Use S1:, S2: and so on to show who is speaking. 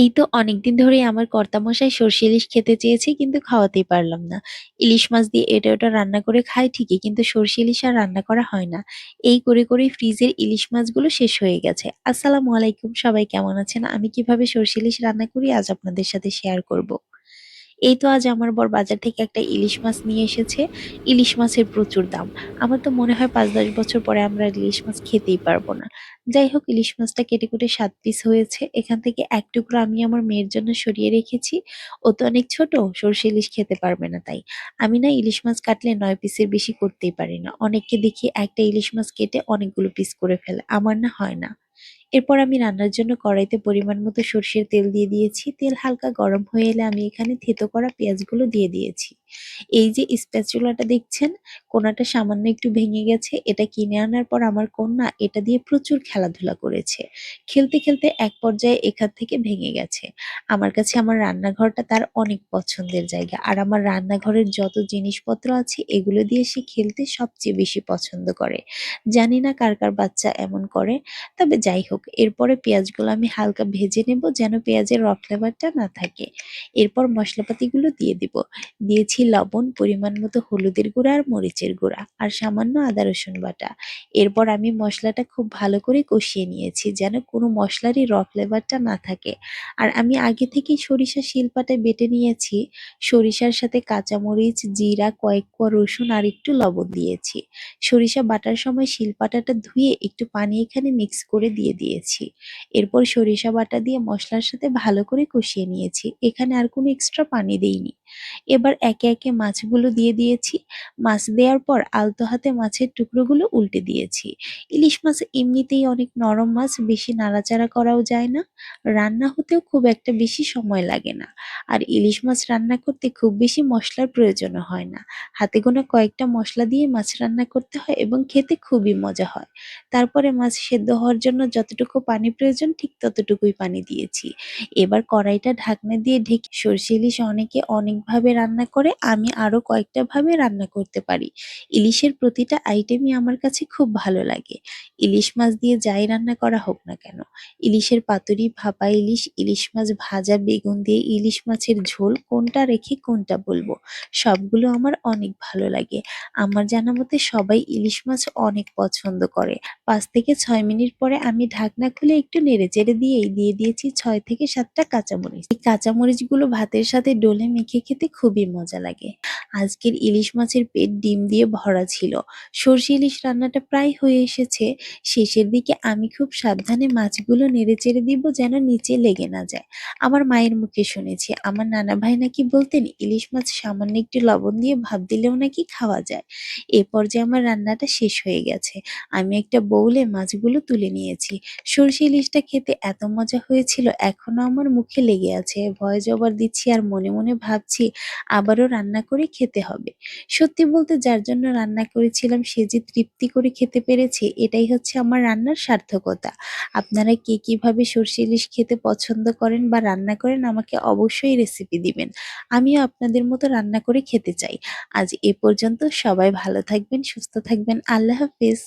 S1: এই তো অনেকদিন ধরে আমার কর্তামশাই সর্ষে ইলিশ খেতে চেয়েছে, কিন্তু খাওয়াতেই পারলাম না। ইলিশ মাছ দিয়ে এটা ওটা রান্না করে খাই ঠিকই, কিন্তু সর্ষে ইলিশ আর রান্না করা হয় না। এই করে করে ফ্রিজের ইলিশ মাছগুলো শেষ হয়ে গেছে। আসসালামু আলাইকুম, সবাই কেমন আছেন? আমি কীভাবে সর্ষে ইলিশ রান্না করি আজ আপনাদের সাথে শেয়ার করব। এই তো আজ আমার বর বাজার থেকে একটা ইলিশ মাছ নিয়ে এসেছে। ইলিশ মাছের প্রচুর দাম। আমার তো মনে হয় ৫-১০ বছর পরে আমরা ইলিশ মাছ খেতেই পারব না। যাই হোক ইলিশ মাছটা কেটে কুটে সাত পিস হয়েছে। এখান থেকে এক টুকরো আমি আমার মেয়ের জন্য সরিয়ে রেখেছি। ও তো অনেক ছোট, সরষে ইলিশ খেতে পারবে না তাই। আমি না ইলিশ মাছ কাটলে ৯ পিসের বেশি করতেই পারি না। অনেককে দেখি একটা ইলিশ মাছ কেটে অনেকগুলো পিস করে ফেলে। আমার না হয় না। এরপর আমি রান্নার জন্য কড়াইতে পরিমাণ মতো সর্ষের তেল দিয়ে দিয়েছি। তেল হালকা গরম হয়ে এলে আমি এখানে থেতো করা পেঁয়াজগুলো দিয়ে দিয়েছি। এই যে স্প্যাচুলাটা দেখছেন, কোনাটা সামান্য একটু ভেঙে গেছে। এটা কিনে আনার পর আমার কন্যা এটা দিয়ে প্রচুর খেলাধুলা করেছে। খেলতে, খেলতে এক পর্যায়ে এখান থেকে ভেঙে গেছে। আমার কাছে আমার রান্নাঘরটা তার অনেক পছন্দের জায়গা। আর আমার রান্নাঘরের যত জিনিসপত্র আছে এগুলো দিয়ে সে খেলতে সবচেয়ে বেশি পছন্দ করে। জানি না কার, কার বাচ্চা এমন করে। তবে যাই হোক এরপরে পেঁয়াজগুলো আমি হালকা ভেজে নেব যেন পেঁয়াজের রক ফ্লেভারটা না থাকে। এরপর মশলাপাতিগুলো দিয়ে দিব। দিয়েছি লবণ, পরিমাণ মতো হলুদের গুঁড়া আর মরিচের গুঁড়া আর সামান্য আদা রসুন বাটা। এরপর আমি মশলাটা খুব ভালো করে কষিয়ে নিয়েছি যেন কোনো মশলারই র ফ্লেভারটা না থাকে। আর আমি আগে থেকেই সরিষা শিলপাটায় বেটে নিয়েছি। সরিষার সাথে কাঁচামরিচ, জিরা, কয়েক কোয়া রসুন আর একটু লবণ দিয়েছি। সরিষা বাটার সময় শিলপাটাটা ধুয়ে একটু পানি এখানে মিক্স করে দিয়ে দিয়েছি। এরপর সরিষা বাটা দিয়ে মশলার সাথে ভালো করে কষিয়ে নিয়েছি। এখানে আর কোনো এক্সট্রা পানি দেইনি। এবার একে, একে মাছগুলো দিয়ে দিয়েছি। মাছ দেওয়ার পর আলতো হাতে মাছের টুকরোগুলো উল্টে দিয়েছি। ইলিশ মাছ এমনিতেই অনেক নরম মাছ, বেশি নাড়াচাড়া করাও যায় না। রান্না হতেও খুব একটা বেশি সময় লাগে না। আর ইলিশ মাছ রান্না করতে খুব বেশি মশলার প্রয়োজনও হয় না। হাতে গোনা কয়েকটা মশলা দিয়ে মাছ রান্না করতে হয় এবং খেতে খুবই মজা হয়। তারপরে মাছ সেদ্ধ হওয়ার জন্য যতটুকু পানি প্রয়োজন ঠিক ততটুকুই পানি দিয়েছি। এবার কড়াইটা ঢাকনা দিয়ে ঢেকে সরষে ইলিশ অনেকে অনেকভাবে রান্না করে আমি আরও কয়েকটা ভাবে রান্না করতে পারি। ইলিশের প্রতিটা আইটেমই আমার কাছে খুব ভালো লাগে। ইলিশ মাছ দিয়ে যাই রান্না করা হোক না কেন। ইলিশের পাতুরি, ভাপা ইলিশ, ইলিশ মাছ ভাজা, বেগুন দিয়ে ইলিশ মাছের ঝোল কোনটা রেখে কোনটা বলব। সবগুলো আমার অনেক ভালো লাগে। আমার জানা মতে সবাই ইলিশ মাছ অনেক পছন্দ করে। পাঁচ থেকে ছয় মিনিট পরে আমি ঢাকনা খুলে একটু নেড়েচেড়ে দিয়েই দিয়ে দিয়েছি ছয় থেকে সাতটা কাঁচামরিচ। এই কাঁচামরিচগুলো ভাতের সাথে ডোলে মেখে খেতে খুবই মজা লাগে। আজকের ইলিশ মাছের পেট ডিম দিয়ে ভরা ছিল। সরষে ইলিশ রান্নাটা প্রায় হয়ে এসেছে। শেষের দিকে আমি খুব সাবধানে মাছগুলো নেড়েচেড়ে দিব যেন নিচে লেগে না যায়। আমার মায়ের মুখে শুনেছি আমার নানা ভাই নাকি বলতেন ইলিশ মাছ সামান্য একটু লবণ দিয়ে ভাব দিলেও নাকি খাওয়া যায়। এ পর্যায়ে আমার রান্নাটা শেষ হয়ে গেছে। আমি একটা বউলে মাছগুলো তুলে নিয়েছি। সরষে ইলিশটা খেতে এত মজা হয়েছিল এখনও আমার মুখে লেগে আছে। ভয়ে জবাব দিচ্ছি আর মনে, মনে ভাবছি আবারও রান্না করে খেতে হবে। সত্যি বলতে যার জন্য রান্না করেছিলাম সে যে তৃপ্তি করে খেতে পেরেছে এটাই হচ্ছে আমার রান্নার সার্থকতা। আপনারা কে কীভাবে সর্ষে ইলিশ খেতে পছন্দ করেন বা রান্না করেন আমাকে অবশ্যই রেসিপি দিবেন। আমিও আপনাদের মতো রান্না করে খেতে চাই। আজ এ পর্যন্ত সবাই ভালো থাকবেন, সুস্থ থাকবেন। আল্লাহ হাফেজ।